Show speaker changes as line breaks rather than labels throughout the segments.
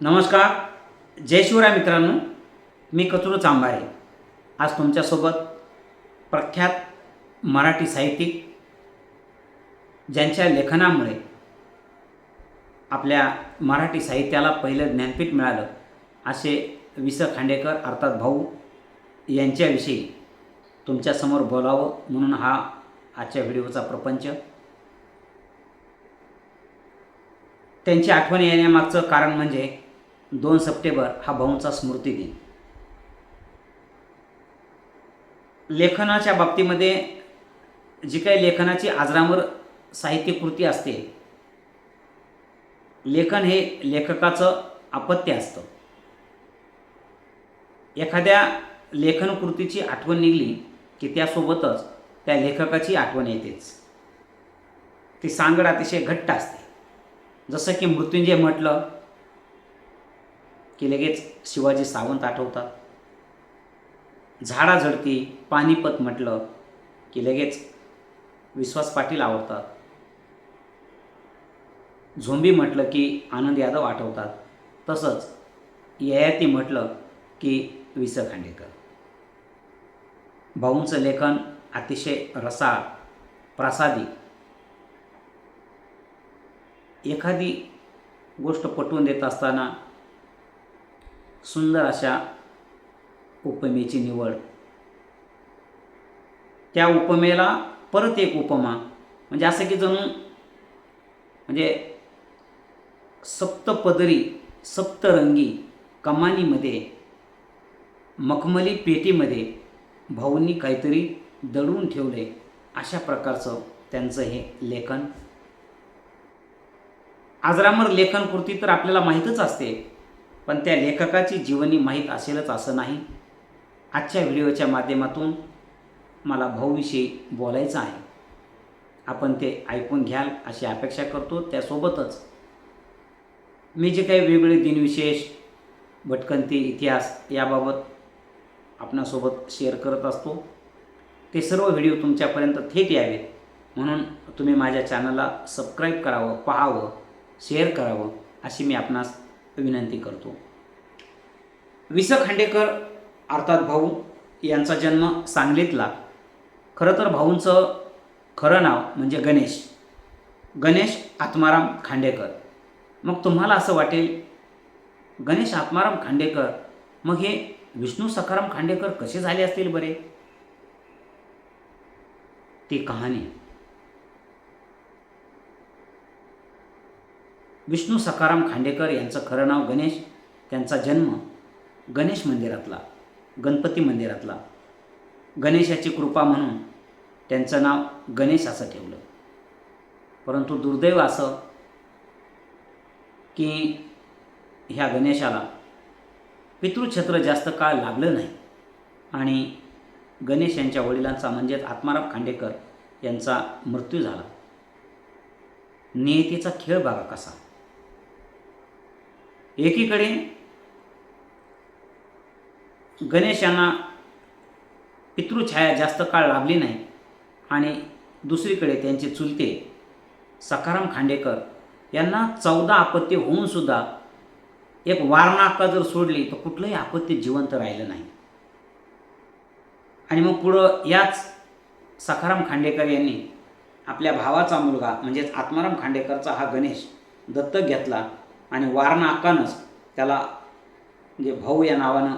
नमस्कार. जय शिवराय मित्रांनो. मी कचुरू चांभारे आज तुमच्यासोबत प्रख्यात मराठी साहित्यिक ज्यांच्या लेखनामुळे आपल्या मराठी साहित्याला पहिलं ज्ञानपीठ मिळालं असे वि स खांडेकर अर्थात भाऊ यांच्याविषयी तुमच्यासमोर बोलावं म्हणून हा आजच्या व्हिडिओचा प्रपंच. त्यांची आठवण येण्यामागचं कारण म्हणजे दोन सप्टेंबर हा भाऊंचा स्मृती दिन. लेखनाच्या बाबतीमध्ये जी काही लेखनाची आजरामर साहित्य कृती असते लेखन हे लेखकाचं अपत्य असतं. एखाद्या लेखन कृतीची आठवण निघली की त्यासोबतच त्या लेखकाची आठवण येतेच. ती सांगड अतिशय घट्ट असते. जसं की मृत्युंजय म्हटलं की लगेच शिवाजी सावंत आठवतात. झाडा झडती पानिपत म्हटलं की लगेच विश्वास पाटील आवडतात. झोंबी म्हटलं की आनंद यादव आठवतात. तसंच ययाती म्हटलं की वि स खांडेकर. भाऊंचं लेखन अतिशय रसाळ प्रासादी. एखादी गोष्ट पटवून देत असताना सुंदर अशा उपमेची निवड. त्या उपमेला परत एक उपमा. म्हणजे असं की जणू म्हणजे सप्तपदरी सप्तरंगी कमानीमध्ये मखमली पेटीमध्ये भाऊंनी काहीतरी दडवून ठेवले अशा प्रकारचं त्यांचं हे लेखन. आजरामर लेखन कृती तर आपल्याला माहीतच असते. पण त्या लेखकाची जीवनी माहीत असेलच असं नाही. आजच्या व्हिडिओच्या माध्यमातून मला भाऊविषयी बोलायचं आहे. आपण ते ऐकून घ्याल अशी अपेक्षा करतो. त्यासोबतच मी जे काही वेगवेगळे दिनविशेष भटकंती इतिहास याबाबत आपणासोबत शेअर करत असतो ते सर्व व्हिडिओ तुमच्यापर्यंत थेट यावेत. म्हणून तुम्ही माझ्या चॅनलला सबस्क्राईब करावं पाहावं शेअर करावं अशी मी आपणास विनंती करतो. वि स खांडेकर अर्थात भाऊ यांचा जन्म सांगलीतला. खरं तर भाऊंचं खरं नाव म्हणजे गणेश. गणेश आत्माराम खांडेकर. मग तुम्हाला असं वाटेल गणेश आत्माराम खांडेकर मग हे विष्णू सखाराम खांडेकर कसे झाले असतील बरे? ती कहाणी. विष्णू सखाराम खांडेकर यांचं खरं नाव गणेश त्यांचा जन्म गणेश मंदिरातला गणपती मंदिरातला. गणेशाची कृपा म्हणून त्यांचं नाव गणेश असं ठेवलं. परंतु दुर्दैव असं की ह्या गणेशाला पितृछत्र जास्त काळ लागलं नाही. आणि गणेश यांच्या वडिलांचा म्हणजेच आत्माराम खांडेकर यांचा मृत्यू झाला. नियतीचा खेळ बघा कसा? एकीकडे गणेश यांना पितृछाया जास्त काळ लाभली नाही. आणि दुसरीकडे त्यांचे चुलते सखाराम खांडेकर यांना चौदा आपत्ती होऊन सुद्धा एक वारनाका जर सोडली तर कुठलंही आपत्ती जिवंत राहिलं नाही. आणि मग पुढं याच सखाराम खांडेकर यांनी आपल्या भावाचा मुलगा म्हणजेच आत्माराम खांडेकरचा हा गणेश दत्तक घेतला आणि वारनाकानंच त्याला म्हणजे भाऊ या नावानं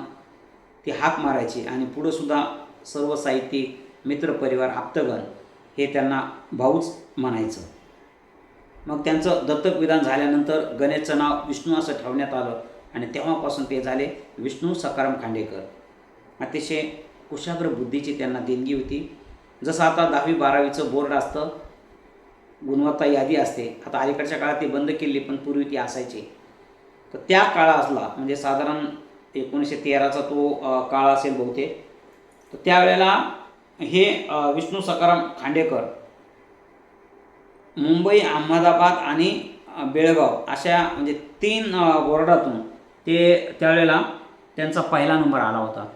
ती हाक मारायची आणि पुढंसुद्धा सर्व साहित्यिक मित्रपरिवार आप्तगण हे त्यांना भाऊच म्हणायचं. मग त्यांचं दत्तक विधान झाल्यानंतर गणेशचं नाव विष्णू असं ठेवण्यात आलं आणि तेव्हापासून ते झाले विष्णू सकाराम खांडेकर. अतिशय कुशाग्र बुद्धीची त्यांना देणगी होती. जसं आता दहावी बारावीचं बोर्ड असतं गुणवत्ता यादी असते. आता अलीकडच्या काळात ती बंद केली पण पूर्वी ती असायची. तर त्या काळातला म्हणजे साधारण एकोणीसशे तेराचा तो काळ असेल बहुतेक. तर त्यावेळेला हे विष्णू सकाराम खांडेकर मुंबई अहमदाबाद आणि बेळगाव अशा म्हणजे तीन बोर्डातून ते त्यावेळेला त्यांचा पहिला नंबर आला होता.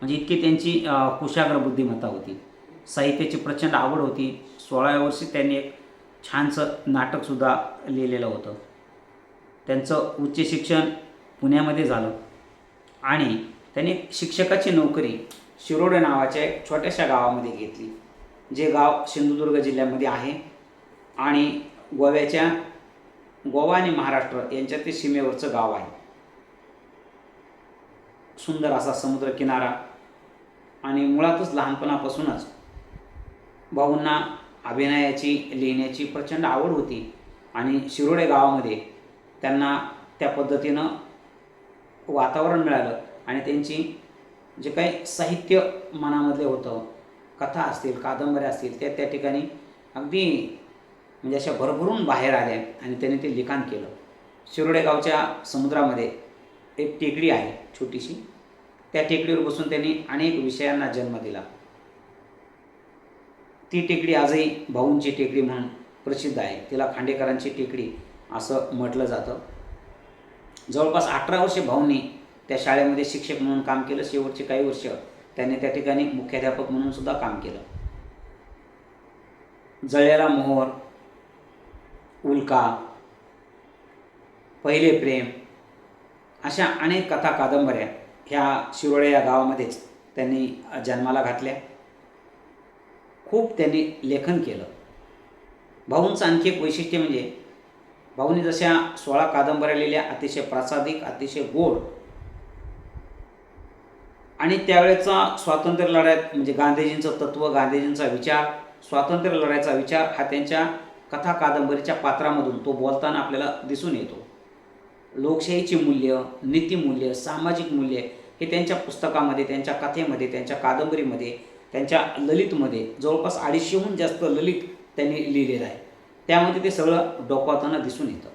म्हणजे इतकी त्यांची कुशाग्र बुद्धिमत्ता होती. साहित्याची प्रचंड आवड होती. सोळाव्या वर्षी त्यांनी एक छानसं नाटकसुद्धा लिहिलेलं होतं. त्यांचं उच्च शिक्षण पुण्यामध्ये झालं. आणि त्यांनी शिक्षकाची नोकरी शिरोडे नावाच्या एक छोट्याशा गावामध्ये घेतली जे गाव सिंधुदुर्ग जिल्ह्यामध्ये आहे. आणि गोव्याच्या गोवा आणि महाराष्ट्र यांच्यातील सीमेवरचं गाव आहे. सुंदर असा समुद्रकिनारा आणि मुळातच लहानपणापासूनच भाऊंना अभिनयाची लिहिण्याची प्रचंड आवड होती. आणि शिरोडे गावामध्ये त्यांना त्या पद्धतीनं वातावरण मिळालं आणि त्यांची जे काही साहित्य मनामधले होतं कथा असतील कादंबऱ्या असतील त्या त्या ठिकाणी अगदी म्हणजे अशा भरभरून बाहेर आल्या आणि त्यांनी ते लिखाण केलं. शिरोडेगावच्या समुद्रामध्ये एक टेकडी आहे छोटीशी. त्या टेकडीवर बसून त्यांनी अनेक विषयांना जन्म दिला. ती टेकडी आजही भाऊंची टेकडी म्हणून प्रसिद्ध आहे. तिला खांडेकरांची टेकडी असं म्हटलं जातं. जवळपास अठरा वर्षे भाऊंनी त्या शाळेमध्ये शिक्षक म्हणून काम केलं. शेवटचे काही वर्ष त्यांनी त्या ठिकाणी मुख्याध्यापक म्हणून सुद्धा काम केलं. जळलेला मोहर उल्का पहिले प्रेम अशा अनेक कथा कादंबऱ्या ह्या शिरोळे या गावामध्येच त्यांनी जन्माला घातल्या. खूप त्यांनी लेखन केलं. भाऊंचं आणखी एक वैशिष्ट्य म्हणजे भाऊंनी जशा सोळा कादंबऱ्या लिहिल्या अतिशय प्रासादिक अतिशय गोड. आणि त्यावेळेचा स्वातंत्र्य लढ्यात म्हणजे गांधीजींचं तत्त्व गांधीजींचा विचार स्वातंत्र्य लढ्याचा विचार हा त्यांच्या कथा कादंबरीच्या पात्रामधून तो बोलताना आपल्याला दिसून येतो. लोकशाहीची मूल्य नीतिमूल्य सामाजिक मूल्य हे त्यांच्या पुस्तकामध्ये त्यांच्या कथेमध्ये त्यांच्या कादंबरीमध्ये त्यांच्या ललितमध्ये जवळपास अडीचशेहून जास्त ललित त्यांनी लिहिलेलं आहे. त्यामध्ये ते सगळं डोकावताना दिसून येतं.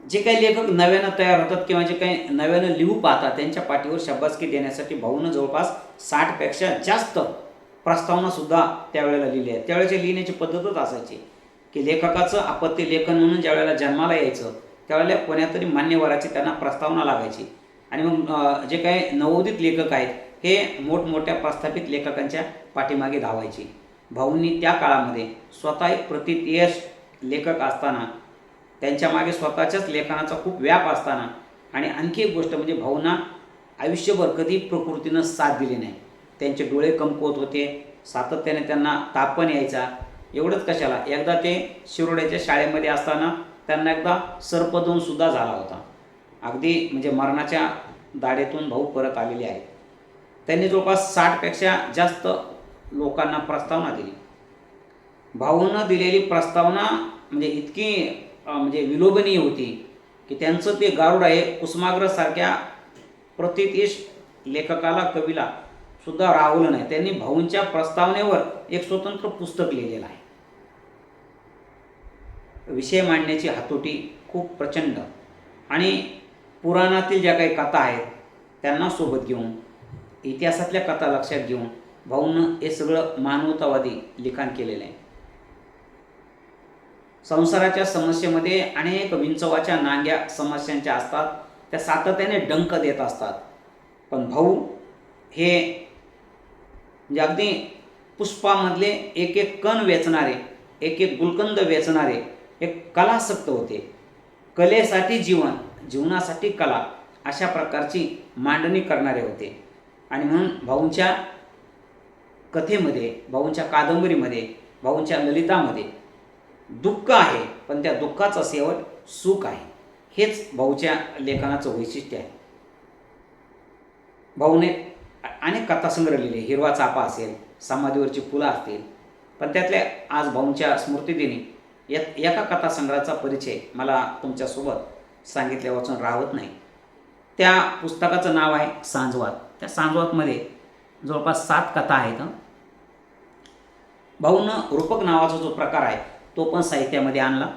जे काही लेखक नव्यानं तयार होतात किंवा जे काही नव्यानं लिहू पाहतात त्यांच्या पाठीवर शब्बासकी देण्यासाठी भाऊनं जवळपास साठपेक्षा जास्त प्रस्तावनासुद्धा त्यावेळेला लिहिली आहे त्यावेळेच्या लिहिण्याची पद्धतच असायची की लेखकाचं आपत्ती लेखन म्हणून ज्यावेळेला जन्माला यायचं त्यावेळेला कोण्यातरी मान्यवराची त्यांना प्रस्तावना लागायची. आणि मग जे काही नवोदित लेखक आहेत हे मोठमोठ्या प्रस्थापित लेखकांच्या पाठीमागे धावायचे. भाऊंनी त्या काळामध्ये स्वतः एक प्रतियश लेखक असताना त्यांच्या मागे स्वतःच्याच लेखनाचा खूप व्याप असताना आणि आणखी एक गोष्ट म्हणजे भाऊंना आयुष्यभर कधी प्रकृतीनं साथ दिली नाही. त्यांचे डोळे कमकुवत होते सातत्याने त्यांना तापण यायचा. एवढंच कशाला एकदा ते शिरोड्याच्या शाळेमध्ये असताना त्यांना एकदा सर्पदोन सुद्धा झाला होता. अगदी म्हणजे मरणाच्या दाढेतून भाऊ परत आलेले आहेत. त्यांनी जवळपास साठपेक्षा जास्त लोकांना प्रस्तावना दिली. भाऊनं दिलेली प्रस्तावना म्हणजे इतकी म्हणजे विलोभनीय होती की त्यांचं ते गारुड आहे. कुसुमाग्रसारख्या प्रतितीश लेखकाला कवीला सुद्धा राहवलं नाही. त्यांनी भाऊंच्या प्रस्तावनेवर एक स्वतंत्र पुस्तक लिहिलेलं आहे. विषय मांडण्याची हातोटी खूप प्रचंड. आणि पुराणातील ज्या काही कथा आहेत त्यांना सोबत घेऊन इतिहासातल्या कथा लक्षात घेऊन भाऊनं हे सगळं मानवतावादी लिखाण केलेलं आहे. संसाराच्या समस्येमध्ये अनेक विंचवाच्या नांग्या समस्यांच्या असतात. त्या सातत्याने डंक देत असतात. पण भाऊ हे म्हणजे अगदी पुष्पामधले एक एक कण वेचणारे एक एक गुलकंद वेचणारे एक कलासक्त होते. कलेसाठी जीवन जीवनासाठी कला अशा प्रकारची मांडणी करणारे होते. आणि म्हणून भाऊंच्या कथेमध्ये भाऊंच्या कादंबरीमध्ये भाऊंच्या ललितामध्ये दुःख आहे पण त्या दुःखाचं शेवट सुख आहे. हेच भाऊच्या लेखनाचं वैशिष्ट्य आहे. भाऊने अनेक कथासंग्रह लिहिले हिरवा चापा असेल समाधीवरची फुलं असतील पण त्यातल्या आज भाऊंच्या स्मृतिदिनी या एका कथासंग्रहाचा परिचय मला तुमच्यासोबत सांगितल्या वाचून राहत नाही. त्या पुस्तकाचं नाव आहे सांजवात. त्या सांजवातमध्ये जवळपास सात कथा आहेत भाऊनं रूपक नावाचा जो प्रकार आहे तो पण साहित्यामध्ये आणला.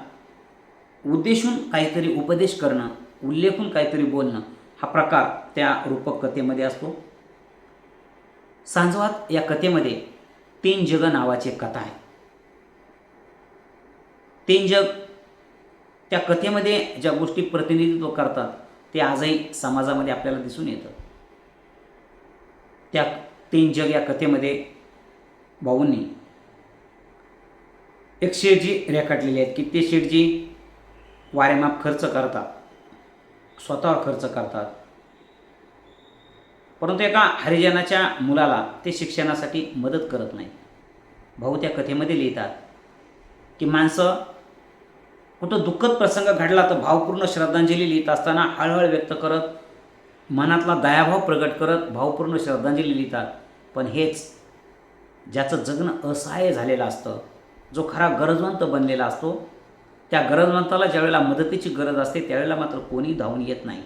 उद्देशून काहीतरी उपदेश करणं उल्लेखून काहीतरी बोलणं हा प्रकार त्या रूपक कथेमध्ये असतो. सांजवात या कथेमध्ये तीन जग नावाची एक कथा आहे. तीन जग त्या कथेमध्ये ज्या गोष्टी प्रतिनिधित्व करतात ते आजही समाजामध्ये आपल्याला दिसून येतं. त्या तीन जग या कथेमध्ये भाऊंनी एक शेठजी रेखाटलेली आहेत की ते शेठजी वारेमाप खर्च करतात स्वतःवर खर्च करतात. परंतु एका हरिजनाच्या मुलाला ते शिक्षणासाठी मदत करत नाही भाऊ त्या कथेमध्ये लिहितात की माणसं कुठं दुःखद प्रसंग घडला तर भावपूर्ण श्रद्धांजली लिहित असताना हळहळ व्यक्त करत मनातला दयाभाव प्रगट करत भावपूर्ण श्रद्धांजली लिहितात. पण हेच ज्याचं जगणं असहाय्य झालेलं असतं जो खरा गरजवंत बनलेला असतो त्या गरजवंताला ज्यावेळेला मदतीची गरज असते त्यावेळेला मात्र कोणी धावून येत नाही.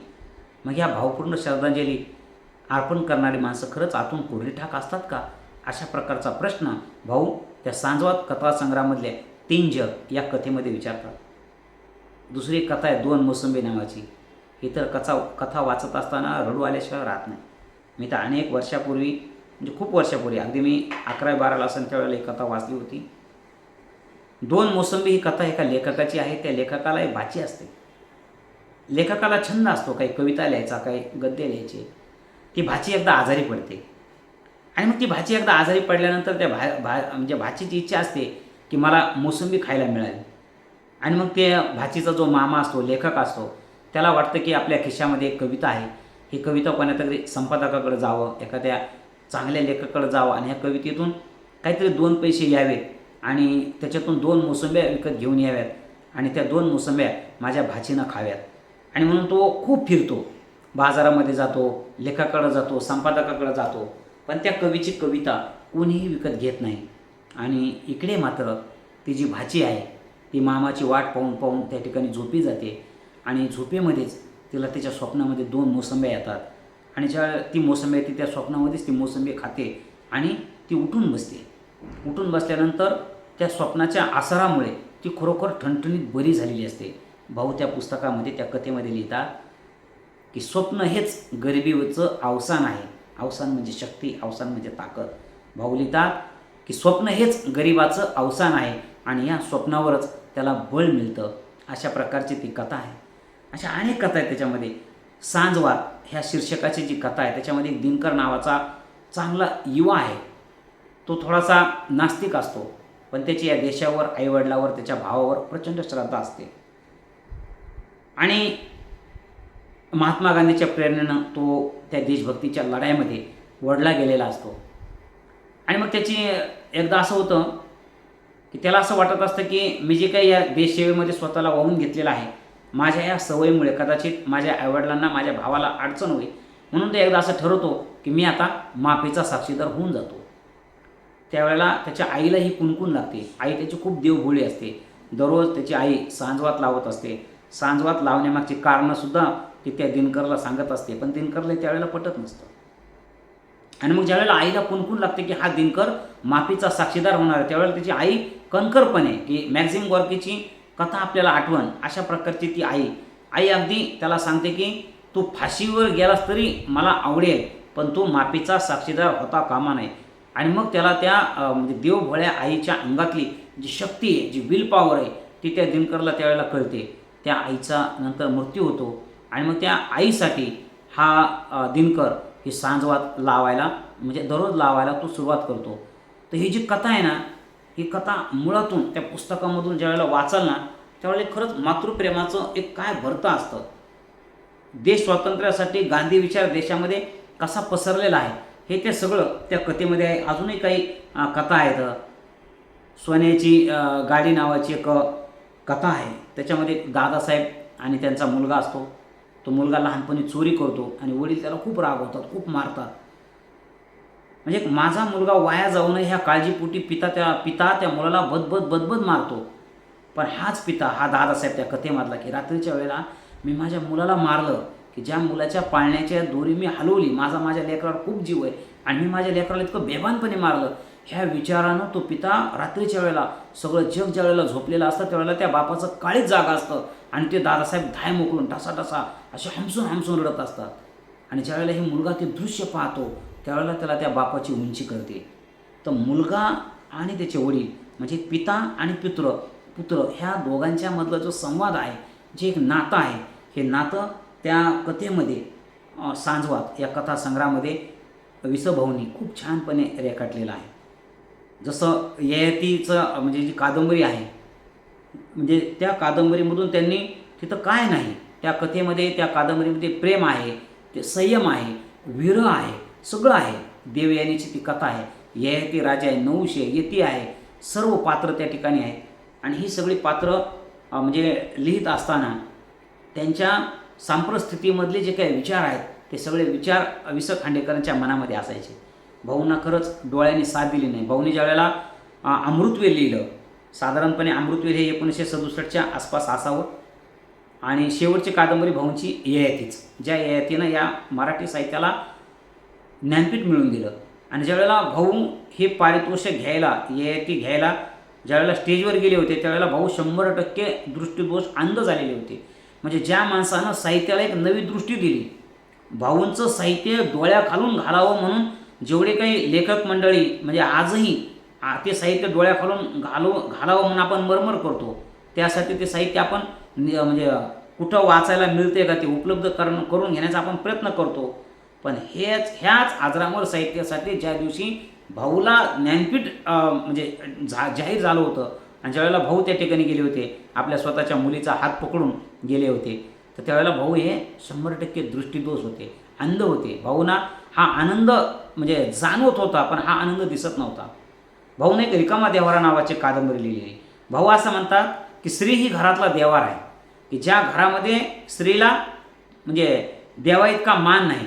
मग ह्या भावपूर्ण श्रद्धांजली अर्पण करणारी माणसं खरंच आतून कोरीठाक असतात का? अशा प्रकारचा प्रश्न भाऊ त्या सांजवात कथासंग्रहामधल्या तीन जग या कथेमध्ये विचारतात. दुसरी एक कथा आहे दोन मोसंबी नावाची. ही तर कथा कथा वाचत असताना रडू आल्याशिवाय राहत नाही. मी तर अनेक वर्षापूर्वी म्हणजे खूप वर्षापूर्वी अगदी मी अकरावी बाराला असेल त्यावेळेला ही कथा वाचली होती. दोन मोसंबी ही कथा एका लेखकाची आहे. त्या लेखकाला एक भाची असते. लेखकाला छंद असतो काही कविता लिहायचा काही गद्य लिहायचे. ती भाची एकदा आजारी पडते. आणि मग ती भाची एकदा आजारी पडल्यानंतर त्या भा भा म्हणजे भाचीची इच्छा असते की मला मोसंबी खायला मिळाली आणि मग ते भाचीचा जो मामा असतो लेखक असतो त्याला वाटतं की आपल्या खिशामध्ये एक कविता आहे. ही कविता कोणातरी संपादकाकडे जावं एखाद्या चांगल्या लेखकाकडे जावं आणि ह्या कवितेतून काहीतरी दोन पैसे यावेत आणि त्याच्यातून दोन मोसंब्या विकत घेऊन याव्यात आणि त्या दोन मोसंब्या माझ्या भाचीनं खाव्यात. आणि म्हणून तो खूप फिरतो. बाजारामध्ये जातो लेखाकडं जातो संपादकाकडं जातो पण त्या कवीची कविता कोणीही विकत घेत नाही. आणि इकडे मात्र ती जी भाची आहे ती मामाची वाट पाहून पाहून त्या ठिकाणी झोपी जाते आणि झोपेमध्येच तिला तिच्या स्वप्नामध्ये दोन मोसंब्या येतात. आणि ज्या ती मोसंबी येते त्या स्वप्नामध्येच ती मोसंबी खाते आणि ती उठून बसते. उठून बसल्यानंतर त्या स्वप्नाच्या आसारामुळे ती खरोखर ठणठणीत बरी झालेली असते. भाऊ त्या पुस्तकामध्ये त्या कथेमध्ये लिहितात की स्वप्न हेच गरिबीचं अवसान आहे. अवसान म्हणजे शक्ती अवसान म्हणजे ताकद. भाऊ लिहितात की स्वप्न हेच गरिबाचं अवसान आहे आणि या स्वप्नावरच त्याला बळ मिळतं. अशा प्रकारची ती कथा आहे. अशा अनेक कथा आहेत त्याच्यामध्ये. सांजवार ह्या शीर्षकाची जी कथा आहे त्याच्यामध्ये एक दिनकर नावाचा चांगला युवा आहे. तो थोडासा नास्तिक असतो. पण त्याची या देशावर आईवडिलावर त्याच्या भावावर प्रचंड श्रद्धा असते. आणि महात्मा गांधीच्या प्रेरणेनं तो त्या देशभक्तीच्या लढाईमध्ये वडला गेलेला असतो. आणि मग त्याची एकदा असं होतं की त्याला असं वाटत असतं की मी जे काही या देशसेवेमध्ये स्वतःला वाहून घेतलेलं आहे माझ्या या सवयीमुळे कदाचित माझ्या आईवडिलांना माझ्या भावाला अडचण होईल म्हणून ते एकदा असं ठरवतो की मी आता माफीचा साक्षीदार होऊन जातो. त्यावेळेला त्याच्या आईला ही कुणकुण लागते. आई त्याची खूप देवभोळी असते. दररोज त्याची आई सांजवात लावत असते. सांजवात लावण्यामागची कारणंसुद्धा ती त्या दिनकरला सांगत असते. पण दिनकरला त्यावेळेला पटत नसतं. आणि मग ज्यावेळेला आईला कुणकुण लागते की हा दिनकर माफीचा साक्षीदार होणार आहे त्यावेळेला त्याची आई कणकरपणे की मॅक्झिम गॉर्कीची कथा आपल्याला आठवण अशा प्रकारची ती आई. आई अगदी त्याला सांगते की तू फाशीवर गेलास तरी मला आवडेल पण तू माफीचा साक्षीदार होता कामा नये. आणि मग त्याला त्या म्हणजे देवभोळ्या आईच्या अंगातली जी शक्ती आहे जी विल पॉवर आहे ती त्या दिनकरला त्यावेळेला कळते. त्या आईचा नंतर मृत्यू होतो आणि मग त्या आईसाठी हा दिनकर ही सांजवात लावायला म्हणजे दररोज लावायला तो सुरुवात करतो. तर ही जी कथा आहे ना ही कथा मुळातून त्या पुस्तकामधून ज्यावेळेला वाचाल ना त्यावेळेला खरंच मातृप्रेमाचं एक काय भरतं असतं. देश स्वातंत्र्यासाठी गांधी विचार देशामध्ये कसा पसरलेला आहे हे ते सगळं त्या कथेमध्ये आहे. अजूनही काही कथा आहेत. सोन्याची गाडी नावाची एक कथा आहे. त्याच्यामध्ये दादासाहेब आणि त्यांचा मुलगा असतो. तो मुलगा लहानपणी चोरी करतो आणि वडील त्याला खूप रागवतात खूप मारतात. म्हणजे माझा मुलगा वाया जाऊ नये ह्या काळजीपोटी पिता त्या पिता त्या मुलाला बदबद बदबद मारतो. पण हाच पिता हा दादासाहेब त्या कथेमधला की रात्रीच्या वेळेला मी माझ्या मुलाला मारलं. की ज्या मुलाच्या पाळण्याच्या दोरी मी हलवली माझा माझ्या लेकरावर खूप जीव आहे आणि मी माझ्या लेकराला इतकं बेभानपणे मारलं ह्या विचारानं तो पिता रात्रीच्या वेळेला सगळं जग ज्या वेळेला झोपलेलं असतं त्यावेळेला त्या बापाचं काळीच जागा असतं आणि ते दादासाहेब धाय मोकळून ढसा ढसा असे हमसून हमसून रडत असतात. आणि ज्यावेळेला हे मुलगा ते दृश्य पाहतो त्यावेळेला त्याला त्या बापाची उंची करते तर मुलगा आणि त्याचे वडील म्हणजे पिता आणि पुत्र पुत्र ह्या दोघांच्यामधला जो संवाद आहे जे एक नातं आहे हे नातं त्या कथेमध्ये सांजवात या कथासंग्रहामध्ये विसभाऊनी खूप छानपणे रेखाटलेलं आहे. जसं ययातीचं म्हणजे जी कादंबरी आहे म्हणजे त्या कादंबरीमधून त्यांनी तिथं काय नाही त्या कथेमध्ये त्या कादंबरीमध्ये प्रेम आहे ते संयम आहे विरह आहे सगळं आहे. देवयानीची ती कथा आहे. ययाती राजा आहे नऊशे यती आहे सर्व पात्र त्या ठिकाणी आहे आणि ही सगळी पात्र म्हणजे लिहित असताना त्यांच्या सांप्रस्थितीमधले जे काही विचार आहेत ते सगळे विचार वि स खांडेकरांच्या मनामध्ये असायचे. भाऊंना खरंच डोळ्यांनी साथ दिली नाही. भाऊने ज्या वेळेला अमृतवेल लिहिलं साधारणपणे अमृतवेल हे एकोणीसशे सदुसष्टच्या आसपास असावं. आणि शेवटची कादंबरी भाऊंची ययातीच. ज्या ययातीनं या मराठी साहित्याला ज्ञानपीठ मिळवून दिलं. आणि ज्यावेळेला भाऊ हे पारितोषिक घ्यायला ययाती घ्यायला ज्यावेळेला स्टेजवर गेले होते त्यावेळेला भाऊ शंभर टक्के दृष्टीदोष अंध झालेले होते. म्हणजे ज्या माणसानं साहित्याला एक नवी दृष्टी दिली भाऊंचं साहित्य डोळ्याखालून घालावं म्हणून जेवढे काही लेखक मंडळी म्हणजे आजही ते साहित्य डोळ्याखालून घालव घालावं म्हणून आपण मरमर करतो त्यासाठी ते साहित्य आपण नि- म्हणजे कुठं वाचायला मिळते का ते उपलब्ध करण करून घेण्याचा आपण प्रयत्न करतो. पण हेच ह्याच आजरामर साहित्यासाठी ज्या दिवशी भाऊला ज्ञानपीठ म्हणजे जा जाहीर झालं होतं आणि ज्यावेळेला भाऊ त्या ठिकाणी गेले होते आपल्या स्वतःच्या मुलीचा हात पकडून गेले होते तर त्यावेळेला भाऊ हे शंभर टक्के दृष्टीदोष होते अंध होते. भाऊना हा आनंद म्हणजे जाणवत होता पण हा आनंद दिसत नव्हता. भाऊने एक रिकामा देवारा नावाची कादंबरी लिहिली आहे. भाऊ असं म्हणतात की स्त्री ही घरातला देवार आहे. की ज्या घरामध्ये स्त्रीला म्हणजे देवा इतका मान नाही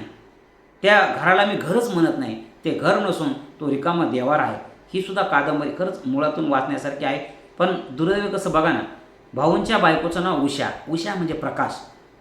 त्या घराला मी घरच म्हणत नाही ते घर नसून तो रिकामा देवार आहे. ही सुद्धा कादंबरी खरंच मुळातून वाचण्यासारखी आहे. पण दुर्दैव कसं बघा ना भाऊंच्या बायकोचं नाव उषा. उषा म्हणजे प्रकाश.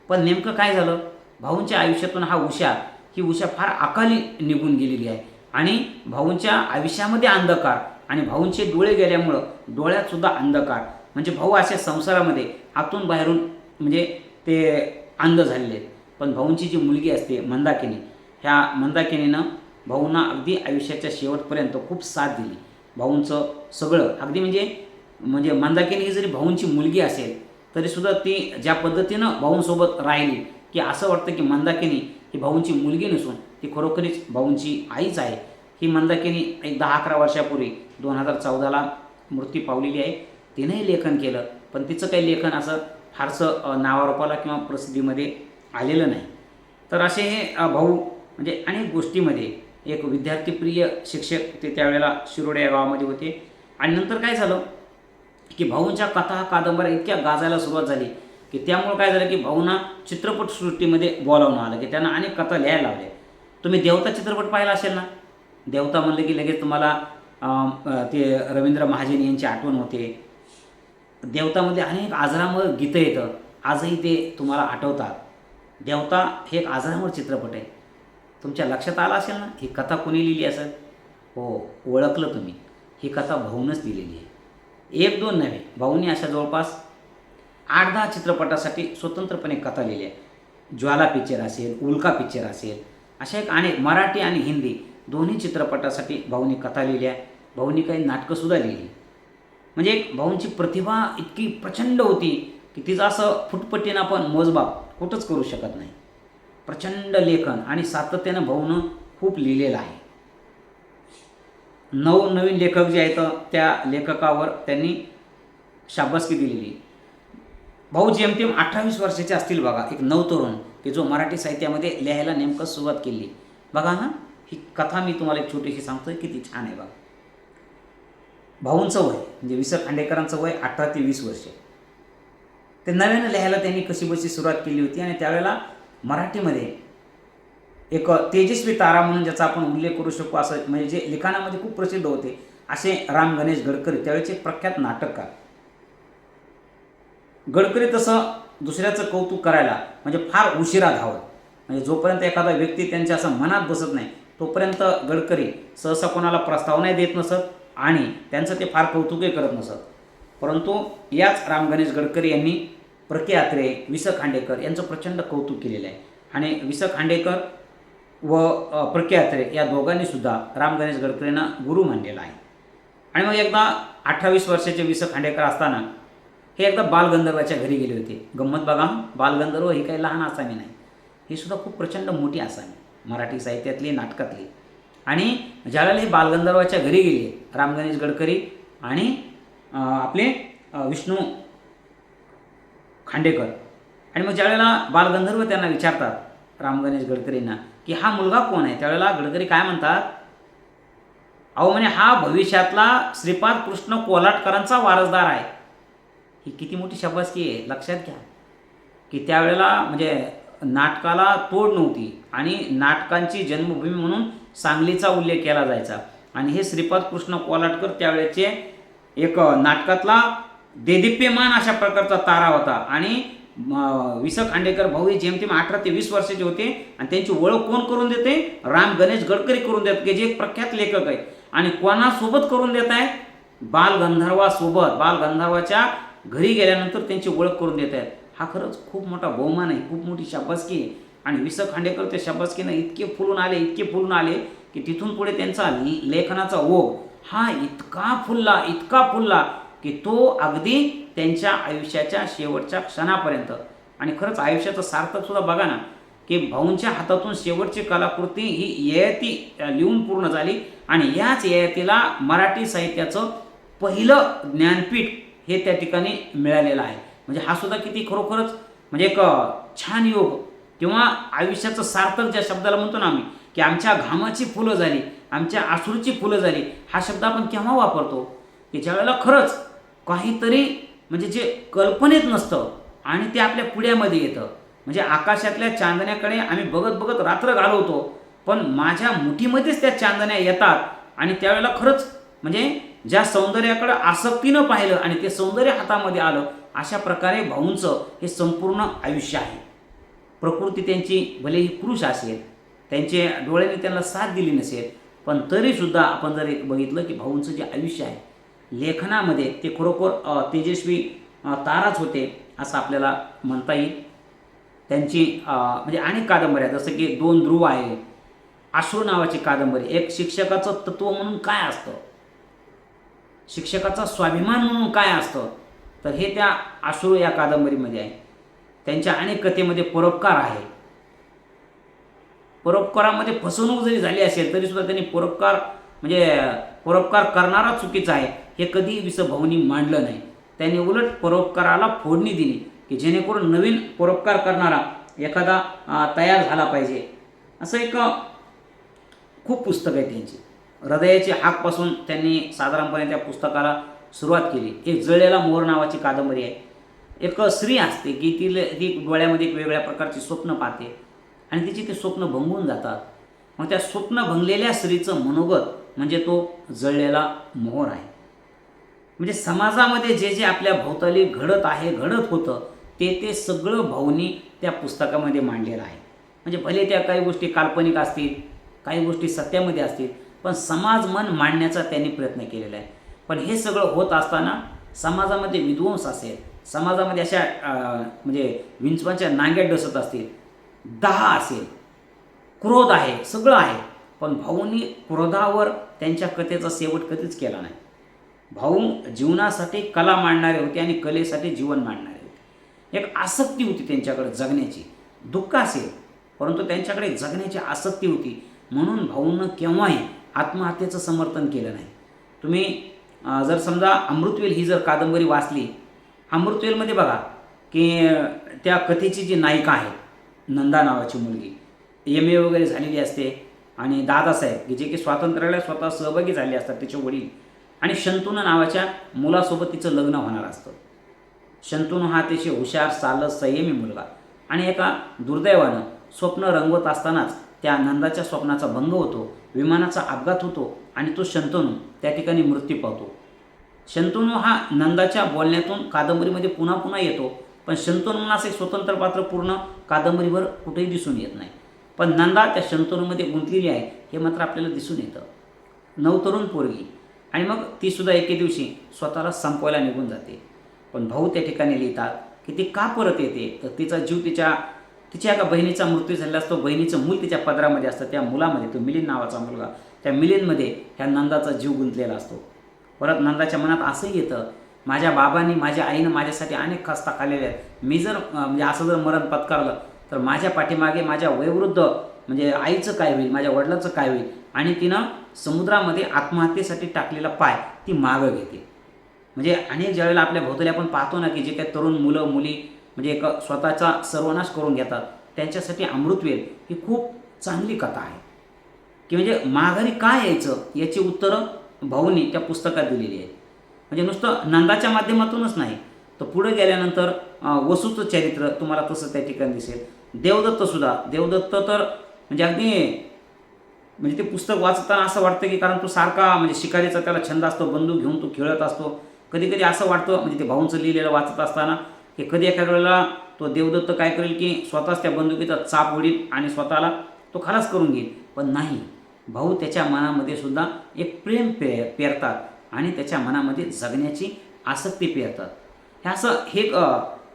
पण नेमकं काय झालं? भाऊंच्या आयुष्यातून हा उषा ही उषा फार अकाली निघून गेलेली आहे. आणि भाऊंच्या आयुष्यामध्ये अंधकार आणि भाऊंचे डोळे गेल्यामुळं डोळ्यातसुद्धा अंधकार. म्हणजे भाऊ अशा संसारामध्ये आतून बाहेरून म्हणजे ते अंध झालेले आहेत. पण भाऊंची जी मुलगी असते मंदाकिनी ह्या मंदाकिनीनं भाऊंना अगदी आयुष्याच्या शेवटपर्यंत खूप साथ दिली. भाऊंचं सगळं अगदी म्हणजे म्हणजे मंदाकिनी ही जरी भाऊंची मुलगी असेल तरीसुद्धा ती ज्या पद्धतीनं भाऊंसोबत राहिली की असं वाटतं की मंदाकिनी ही भाऊंची मुलगी नसून ती खरोखरीच भाऊंची आईच आहे. ही मंदाकिनी एक दहा अकरा वर्षापूर्वी दोन हजार चौदाला मृत्यू पावलेली आहे. तिनंही लेखन केलं पण तिचं काही लेखन असं फारसं नावारोपाला नावारूपाला किंवा प्रसिद्धीमध्ये आलेलं नाही. तर असे हे भाऊ म्हणजे अनेक गोष्टीमध्ये एक विद्यार्थीप्रिय शिक्षक ते त्यावेळेला शिरोडे या गावामध्ये होते. आणि नंतर काय झालं? की भाऊंच्या कथा कादंबऱ्या इतक्या गाजायला सुरुवात झाली की त्यामुळं काय झालं की भाऊंना चित्रपटसृष्टीमध्ये बोलावणं आलं की त्यांना अनेक कथा लिहायला लावल्या तुम्ही देवता चित्रपट पाहिला असेल ना? देवता म्हणलं की लगेच तुम्हाला ते रवींद्र महाजन यांची आठवण होते. देवतामध्ये अनेक आजरामर गीतं येतं. आजही ते तुम्हाला आठवतात. देवता हे एक आजरामर चित्रपट आहे. तुमच्या लक्षात आला असेल ना? ही कथा कोणी लिहिली असेल? हो ओळखलं तुम्ही. ही कथा भाऊनच दिलेली आहे. एक दोन नव्हे भाऊनी अशा जवळपास आठ दहा चित्रपटासाठी स्वतंत्रपणे कथा लिहिल्या आहे. ज्वाला पिक्चर असेल उल्का पिक्चर असेल अशा एक अनेक मराठी आणि हिंदी दोन्ही चित्रपटासाठी भाऊनी कथा लिहिल्या भाऊनी काही नाटकंसुद्धा लिहिली. म्हणजे एक भाऊंची प्रतिभा इतकी प्रचंड होती की तिचं असं फुटपट्टीनं आपण मोजबाप कुठंच करू शकत नाही. प्रचंड लेखन आणि सातत्यानं भाऊनं खूप लिहिलेलं आहे. नऊ नवीन लेखक जे आहेत त्या लेखकावर त्यांनी शाबासकी दिलेली. भाऊ जेमतेम अठ्ठावीस वर्षाचे असतील बघा एक नऊ तरुण की जो मराठी साहित्यामध्ये लिहायला नेमकं सुरुवात केली. बघा ना ही कथा मी तुम्हाला एक छोटीशी सांगतोय किती छान आहे बघा. भाऊंचं वय म्हणजे वि स खांडेकरांचं वय अठरा ते वीस वर्षे. ते नव्यानं लिहायला त्यांनी कशी बशी सुरुवात केली होती आणि त्यावेळेला मराठीमध्ये एक तेजस्वी तारा म्हणून ज्याचा आपण उल्लेख करू शकू असं म्हणजे जे लिखाणामध्ये खूप प्रसिद्ध होते असे राम गणेश गडकरी त्यावेळेचे प्रख्यात नाटककार. गडकरी तसं दुसऱ्याचं कौतुक करायला म्हणजे फार उशिरा धावत. म्हणजे जोपर्यंत एखादा व्यक्ती त्यांच्या असं मनात बसत नाही तोपर्यंत गडकरी सहसा कोणाला प्रस्ताव नाही देत नसत आणि त्यांचं ते फार कौतुकही करत नसत. परंतु याच राम गणेश गडकरी यांनी प्रके आत्रे वि स खांडेकर यांचं प्रचंड कौतुक केलेलं आहे. आणि वि स खांडेकर व अ, या दोघांनी सुद्धा राम गणेश गडकरींना गुरु मानलेला आहे. आणि मग एकदा अठ्ठावीस वर्षाचे वि स खांडेकर असताना हे एकदा बालगंधर्वाच्या घरी गेले होते. गंमत बघा बालगंधर्व ही काही लहान आसामी नाही. ही सुद्धा खूप प्रचंड मोठी आसामी. मराठी साहित्यातली नाटकातली. आणि ज्यावेळेला हे बालगंधर्वाच्या घरी गेले राम गणेश गडकरी आणि आपले विष्णू खांडेकर. आणि मग ज्यावेळेला बालगंधर्व त्यांना विचारतात राम गणेश गडकरींना की हा मुलगा कोण आहे? त्यावेळेला गडकरी काय म्हणतात? अहो म्हणे हा भविष्यातला श्रीपाद कृष्ण कोलाटकरांचा वारसदार आहे. ही किती मोठी शबासकी आहे. लक्षात घ्या. की त्यावेळेला म्हणजे नाटकाला तोड नव्हती आणि नाटकांची जन्मभूमी म्हणून सांगलीचा उल्लेख केला जायचा. आणि हे श्रीपाद कृष्ण कोलाटकर त्यावेळेचे एक नाटकातला देदीप्यमान अशा प्रकारचा तारा होता. आणि विसक वि स खांडेकर भाऊ हे जेमतेम अठरा ते वीस वर्षाचे होते आणि त्यांची ओळख कोण करून देते? राम गणेश गडकरी करून देत की जे एक प्रख्यात लेखक आहेत. आणि कोणासोबत करून देत आहेत? बालगंधर्वासोबत बालगंधर्वाच्या घरी गेल्यानंतर त्यांची ओळख करून देत आहेत. हा खरंच खूप मोठा बहुमान आहे खूप मोठी शाबासकी आहे. आणि वि स खांडेकर त्या शाबासकीनं इतके फुलून आले इतके फुलून आले की तिथून पुढे त्यांचा लेखनाचा ओघ हा इतका फुलला इतका फुलला की तो अगदी त्यांच्या आयुष्याच्या शेवटच्या क्षणापर्यंत. आणि खरंच आयुष्याचं सार्थकसुद्धा बघा ना की भाऊंच्या हातातून शेवटची कलाकृती ही ययाती लिहून पूर्ण झाली. आणि याच ययातीला मराठी साहित्याचं पहिलं ज्ञानपीठ हे त्या ठिकाणी मिळालेलं आहे. म्हणजे हा सुद्धा किती खरोखरच म्हणजे एक छान योग किंवा आयुष्याचं सार्थक ज्या शब्दाला म्हणतो ना आम्ही की आमच्या घामाची फुलं झाली आमच्या आसूरची फुलं झाली हा शब्द आपण केव्हा वापरतो? की ज्यावेळेला खरंच काहीतरी म्हणजे जे कल्पनेत नसतं आणि ते आपल्या पुढ्यामध्ये येतं. म्हणजे आकाशातल्या चांदण्याकडे आम्ही बघत बघत रात्र घालवतो पण माझ्या मुठीमध्येच त्या चांदण्या येतात आणि त्यावेळेला खरंच म्हणजे ज्या सौंदर्याकडं आसक्तीनं पाहिलं आणि ते सौंदर्य हातामध्ये आलं अशा प्रकारे भाऊंचं हे संपूर्ण आयुष्य आहे. प्रकृती त्यांची भलेही पुरुष असेल त्यांचे डोळ्याने त्यांना साथ दिली नसेल पण तरीसुद्धा आपण जर एक बघितलं की भाऊंचं जे आयुष्य आहे लेखनामध्ये ते खरोखर तेजस्वी ताराच होते असं आपल्याला म्हणता येईल. त्यांची म्हणजे अनेक कादंबऱ्या जसं की दोन ध्रुव आहे आश्रू नावाची कादंबरी. एक शिक्षकाचं तत्व म्हणून काय असतं? शिक्षकाचा स्वाभिमान म्हणून काय असतं? तर हे त्या आश्रू या कादंबरीमध्ये आहे. त्यांच्या अनेक कथेमध्ये परोपकार आहे. परोपकारामध्ये फसवणूक जरी झाली असेल तरी सुद्धा त्यांनी परोपकार म्हणजे परोपकार करणारा चुकीचा आहे. हे कधी विसभाऊनी मांडलं नाही. त्यांनी उलट परोपकाराला फोडणी दिली की जेणेकरून नवीन परोपकार करणारा एखादा तयार झाला पाहिजे. असं एक खूप पुस्तक आहे त्यांची. हृदयाची हाकपासून त्यांनी साधारणपणे त्या पुस्तकाला सुरुवात केली. एक जळलेला मोर नावाची कादंबरी आहे. एक स्त्री असते की ती ती डोळ्यामध्ये एक वेगळ्या प्रकारची स्वप्न पाहते आणि तिची ते स्वप्न भंगून जातात. मग त्या स्वप्न भंगलेल्या स्त्रीचं मनोगत म्हणजे तो जळलेला मोहर आहे. म्हणजे समाजामध्ये जे जे आपल्या भोवताली घडत आहे घडत होतं ते ते सगळं भाऊनी त्या पुस्तकामध्ये मांडलेलं आहे. म्हणजे भले त्या काही गोष्टी काल्पनिक असतील काही गोष्टी सत्यामध्ये असतील पण समाज मन मांडण्याचा त्यांनी प्रयत्न केलेला आहे. पण हे सगळं होत असताना समाजामध्ये विध्वंस असेल समाजामध्ये अशा म्हणजे विंचवांच्या नांग्या डसत असतील दहा असेल क्रोध आहे सगळं आहे. पण भाऊंनी क्रोधावर त्यांच्या कथेचा शेवट कधीच केला नाही. भाऊ जीवनासाठी कला मांडणारे होते आणि कलेसाठी जीवन मांडणारे होते. एक आसक्ती होती त्यांच्याकडे जगण्याची. दुःख असेल परंतु त्यांच्याकडे जगण्याची आसक्ती होती. म्हणून भाऊंनं केव्हाही आत्महत्येचं समर्थन केलं नाही. तुम्ही जर समजा अमृतवेल ही जर कादंबरी वाचली अमृतवेलमध्ये बघा की त्या कथेची जी नायिका आहे नंदा नावाची मुलगी एम ए वगैरे झालेली असते. आणि दादासाहेब की जे की स्वातंत्र्याला स्वतः सहभागी झाले असतात त्याचे वडील. आणि शंतनू नावाच्या मुलासोबत तिचं लग्न होणार असतं. शंतनू हा अतिशय हुशार सालस संयमी मुलगा आणि एका दुर्दैवानं स्वप्न रंगवत असतानाच त्या नंदाच्या स्वप्नाचा भंग होतो विमानाचा अपघात होतो आणि तो शंतनू त्या ठिकाणी मृत्यू पावतो. शंतनू हा नंदाच्या बोलण्यातून कादंबरीमध्ये पुन्हा पुन्हा येतो पण शंतनू असे स्वतंत्र पात्र पूर्ण कादंबरीवर कुठेही दिसून येत नाही. पण नंदा त्या शंतनूमध्ये गुंतलेली आहे हे मात्र आपल्याला दिसून येतं. नवतरुण पोरगी. आणि मग ती सुद्धा एके दिवशी स्वतःला संपवायला निघून जाते. पण भाऊ त्या ठिकाणी लिहितात की ती का परत येते? तर तिचा जीव तिच्या तिच्या एका बहिणीचा मृत्यू झालेला असतो. बहिणीचं मूल तिच्या पदरामध्ये असतं. त्या मुलामध्ये तो मिलिंद नावाचा मुलगा त्या मिलिंदमध्ये ह्या नंदाचा जीव गुंतलेला असतो. परत नंदाच्या मनात असंही येतं माझ्या बाबांनी माझ्या आईनं माझ्यासाठी अनेक खस्ता खाल्लेल्या आहेत. मी जर म्हणजे असं जर मरण पत्कारलं तर माझ्या पाठीमागे माझ्या वयोवृद्ध म्हणजे आईचं काय होईल माझ्या वडिलाचं काय होईल? आणि तिनं समुद्रामध्ये आत्महत्येसाठी टाकलेला पाय ती मागं घेते. म्हणजे अनेक ज्यावेळेला आपल्या भोवताली आपण पाहतो ना की जे काही तरुण मुलं मुली म्हणजे एक स्वतःचा सर्वनाश करून घेतात त्यांच्यासाठी अमृतवेल ही खूप चांगली कथा आहे. की म्हणजे माघारी काय यायचं याची उत्तरं भाऊनी त्या पुस्तकात दिलेली आहे म्हणजे नुसतं नंदाच्या माध्यमातूनच नाही तर पुढे गेल्यानंतर वसूचं चरित्र तुम्हाला तसं त्या ठिकाणी दिसेल. देवदत्त सुद्धा देवदत्त तर म्हणजे अगदी म्हणजे ते पुस्तक वाचताना असं वाटतं की कारण तो सारखा म्हणजे शिकारीचा त्याला छंद असतो बंदूक घेऊन तो खेळत असतो. कधी कधी असं वाटतं म्हणजे ते भाऊंचं लिहिलेलं वाचत असताना की कधी एका वेळेला तो देवदत्त काय करेल की स्वतःच त्या बंदुकीचा चाप उडील आणि स्वतःला तो खलास करून घेईल पण नाही. भाऊ त्याच्या मनामध्ये सुद्धा एक प्रेम पे पेरतात आणि त्याच्या मनामध्ये जगण्याची आसक्ती पेरतात. हे असं हे एक,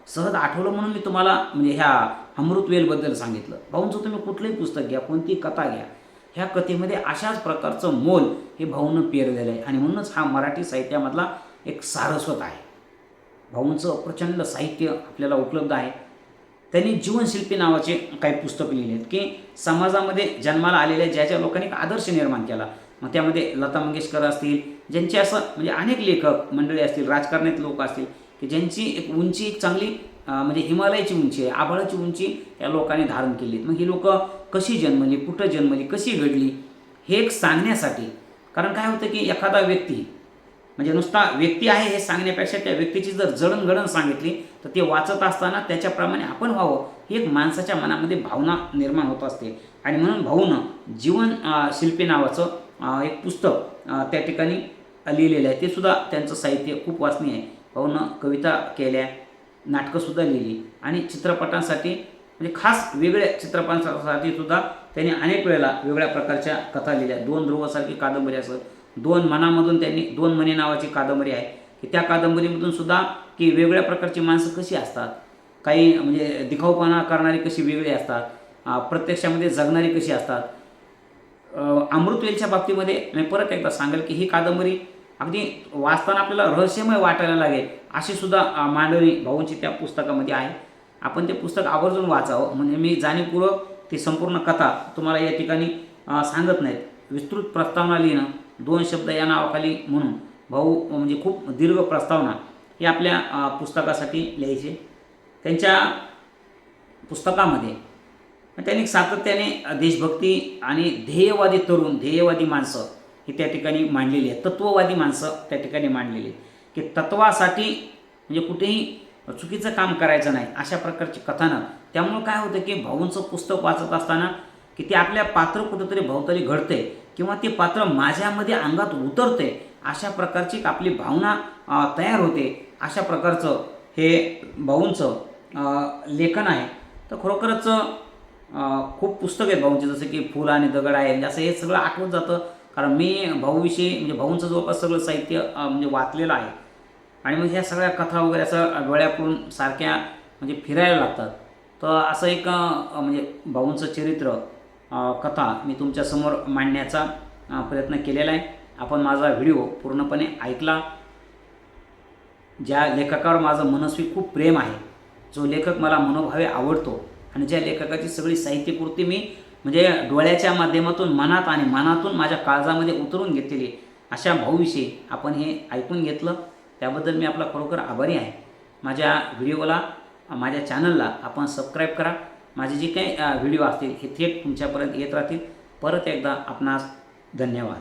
सहज आठवलं म्हणून मी तुम्हाला म्हणजे ह्या अमृतवेलबद्दल सांगितलं. भाऊंचं तुम्ही कुठलंही पुस्तक घ्या कोणती कथा घ्या. ह्या कथेमध्ये अशाच प्रकारचं मोल हे भाऊनं पेरलेलं आहे. आणि म्हणूनच हा मराठी साहित्यामधला एक सारस्वत आहे. भाऊंचं प्रचंड साहित्य आपल्याला उपलब्ध आहे. त्यांनी जीवनशिल्पी नावाचे काही पुस्तक लिहिले आहेत. की समाजामध्ये जन्माला आलेल्या ज्या ज्या लोकांनी एक आदर्श निर्माण केला मग त्यामध्ये लता मंगेशकर असतील ज्यांचे असं म्हणजे अनेक लेखक मंडळी असतील राजकारणात लोक असतील की ज्यांची एक उंची एक चांगली म्हणजे हिमालयाची उंची आहे आभाळाची उंची या लोकांनी धारण केली. मग ही लोक कशी जन्मली कुठं जन्मली कशी घडली हे एक सांगण्यासाठी कारण काय होतं की एखादा व्यक्ती म्हणजे नुसता व्यक्ती आहे हे सांगण्यापेक्षा त्या व्यक्तीची जर जडणघडण सांगितली तर ते वाचत असताना त्याच्याप्रमाणे आपण व्हावं ही एक माणसाच्या मनामध्ये भावना निर्माण होत असते. आणि म्हणून भाऊनं जीवन शिल्पी नावाचं एक पुस्तक त्या ठिकाणी लिहिलेलं आहे. ते सुद्धा त्यांचं साहित्य खूप वाचनीय आहे. भाऊनं कविता केल्या नाटकंसुद्धा लिहिली. आणि चित्रपटांसाठी म्हणजे खास वेगळ्या चित्रपटांसाठी सुद्धा त्यांनी अनेक वेळेला वेगळ्या प्रकारच्या कथा लिहिल्या. दोन ध्रुवसारखी कादंबरी असत दोन मनामधून त्यांनी दोन मने नावाची कादंबरी आहे. की त्या कादंबरीमधून सुद्धा की वेगळ्या प्रकारची माणसं कशी असतात? काही म्हणजे दिखाऊपणा करणारी कशी वेगळी असतात? प्रत्यक्षामध्ये जगणारी कशी असतात? अमृतवेलच्या बाबतीमध्ये मी परत एकदा सांगेल की ही कादंबरी अगदी वाचताना आपल्याला रहस्यमय वाटायला लागेल अशी सुद्धा मांडणी भाऊंची त्या पुस्तकामध्ये आहे. आपण ते पुस्तक आवर्जून वाचावं म्हणजे मी जाणीवपूर्वक ती संपूर्ण कथा तुम्हाला या ठिकाणी सांगत नाहीत. विस्तृत प्रस्तावना लिहिणं दोन शब्द या नावाखाली म्हणून भाऊ म्हणजे खूप दीर्घ प्रस्तावना ही आपल्या पुस्तकासाठी लिहायचे. त्यांच्या पुस्तकामध्ये त्यांनी सातत्याने देशभक्ती आणि ध्येयवादी तरुण ध्येयवादी माणसं ही त्या ठिकाणी मांडलेली आहे. तत्ववादी माणसं त्या ठिकाणी मांडलेली आहेत. की तत्वासाठी म्हणजे कुठेही चुकीचं काम करायचं नाही अशा प्रकारची कथानक. त्यामुळं काय होतं की भाऊंचं पुस्तक वाचत असताना की ते आपल्या पात्र कुठंतरी भोवताली घडते किंवा ते पात्र माझ्यामध्ये अंगात उतरते अशा प्रकारची आपली भावना तयार होते अशा प्रकारचं हे भाऊंचं लेखन आहे. तर खरोखरच खूप पुस्तक आहेत भाऊंचे जसं की फुल आणि दगड आहे असं हे सगळं आठवत जातं. कारण मी भाऊविषयी म्हणजे भाऊंचं जवळपास सगळं साहित्य म्हणजे वाचलेलं आहे. आणि मग ह्या सगळ्या कथा वगैरे असं डोळ्याकडून सारख्या म्हणजे फिरायला लागतात. तर असं एक म्हणजे भाऊंचं चरित्र कथा मी तुमच्यासमोर मांडण्याचा प्रयत्न केलेला आहे. आपण माझा व्हिडिओ पूर्णपणे ऐकला. ज्या लेखकावर माझं मनस्वी खूप प्रेम आहे जो लेखक मला मनोभावे आवडतो आणि ज्या लेखकाची सगळी साहित्यपूर्ती मी म्हणजे डोळ्याच्या माध्यमातून मनात आणि मनातून माझ्या काळजामध्ये उतरून घेतलेली अशा भाऊविषयी आपण हे ऐकून घेतलं. त्याबद्दल मी आपला खरोखर आभारी आहे. माझ्या व्हिडिओला माझ्या चॅनलला आपण सबस्क्राईब करा. माझे जे काही व्हिडिओ असतील हे थेट तुमच्यापर्यंत येत राहतील. परत एकदा आपणास धन्यवाद.